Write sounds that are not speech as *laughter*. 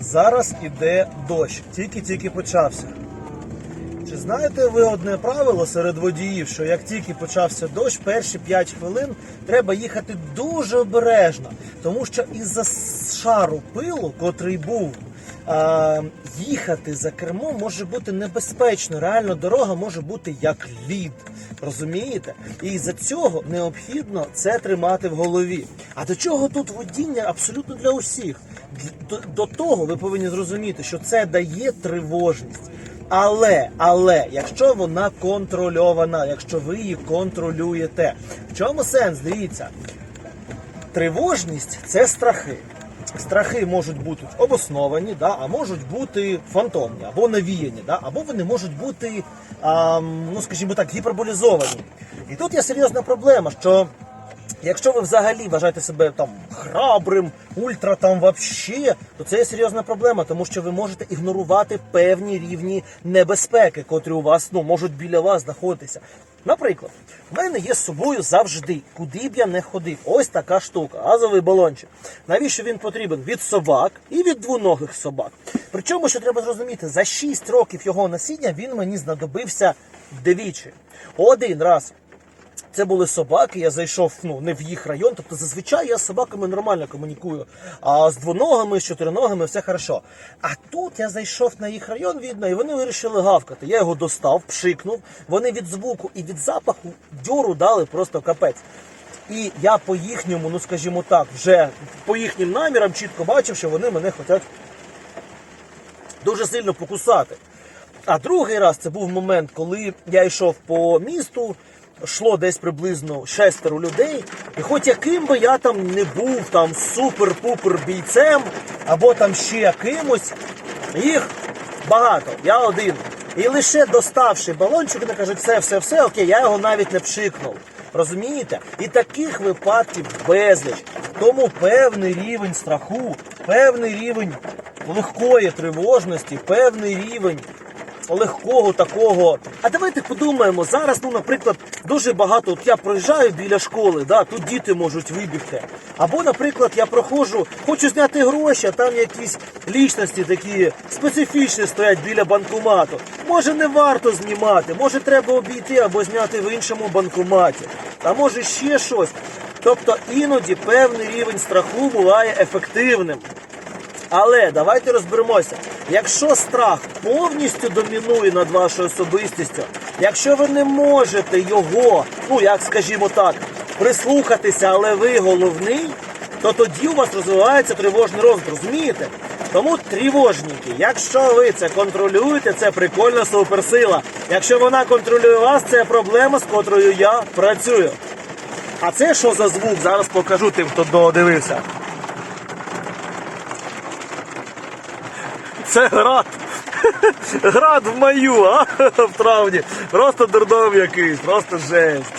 Зараз іде дощ, тільки-тільки почався. Чи знаєте ви одне правило серед водіїв, що як тільки почався дощ, перші 5 хвилин треба їхати дуже обережно, тому що із-за шару пилу, котрий був, е, їхати за кермом може бути небезпечно. Реально дорога може бути як лід. Розумієте? І за цього необхідно це тримати в голові. А до чого тут водіння абсолютно для усіх? До, того ви повинні зрозуміти, що це дає тривожність. Але, але, якщо вона контрольована, якщо ви її контролюєте, в чому сенс? Дивіться, тривожність це страхи. Страхи можуть бути обосновані, да, а можуть бути фантомні або навіяні, да, або вони можуть бути, а, ну скажімо так, гіперболізовані. І тут є серйозна проблема, що Якщо ви взагалі вважаєте себе там храбрим, ультра там вообще, то це є серйозна проблема, тому що ви можете ігнорувати певні рівні небезпеки, котрі у вас ну можуть біля вас знаходитися. Наприклад, в мене є з собою завжди, куди б я не ходив. Ось така штука, газовий балончик. Навіщо він потрібен? Від собак і від двоногих собак. Причому, що треба зрозуміти, за 6 років його носіння він мені знадобився двічі. Один раз це були собаки, я зайшов ну, не в їх район. Тобто зазвичай я з собаками нормально комунікую. А з двоногами, з чотириногами все хорошо. А тут я зайшов на їх район, видно, і вони вирішили гавкати. Я його достав, пшикнув. Вони від звуку і від запаху дьору дали просто капець. І я по їхньому, ну скажімо так, вже по їхнім намірам чітко бачив, що вони мене хочуть дуже сильно покусати. А другий раз це був момент, коли я йшов по місту, йшло десь приблизно шестеро людей, і хоч яким би я там не був там супер-пупер бійцем, або там ще якимось, їх багато, я один. І лише доставши балончик, вони кажуть, все, все, все, окей, я його навіть не пшикнув. Розумієте? І таких випадків безліч. Тому певний рівень страху, певний рівень легкої тривожності, певний рівень легкого такого. А давайте подумаємо зараз. Ну, наприклад, дуже багато. От я проїжджаю біля школи, да, тут діти можуть вибігти. Або, наприклад, я проходжу, хочу зняти гроші, а там якісь лічності такі специфічні стоять біля банкомату. Може не варто знімати, може треба обійти або зняти в іншому банкоматі, а може ще щось. Тобто іноді певний рівень страху буває ефективним. Але давайте розберемося. Якщо страх повністю домінує над вашою особистістю, якщо ви не можете його, ну як скажімо так, прислухатися, але ви головний, то тоді у вас розвивається тривожний розвиток, розумієте? Тому тривожники, якщо ви це контролюєте, це прикольна суперсила. Якщо вона контролює вас, це проблема, з котрою я працюю. А це що за звук? Зараз покажу тим, хто додивився. Це град. *laughs* Град в маю, а? *laughs* В травні. Просто дурдом якийсь, просто жесть.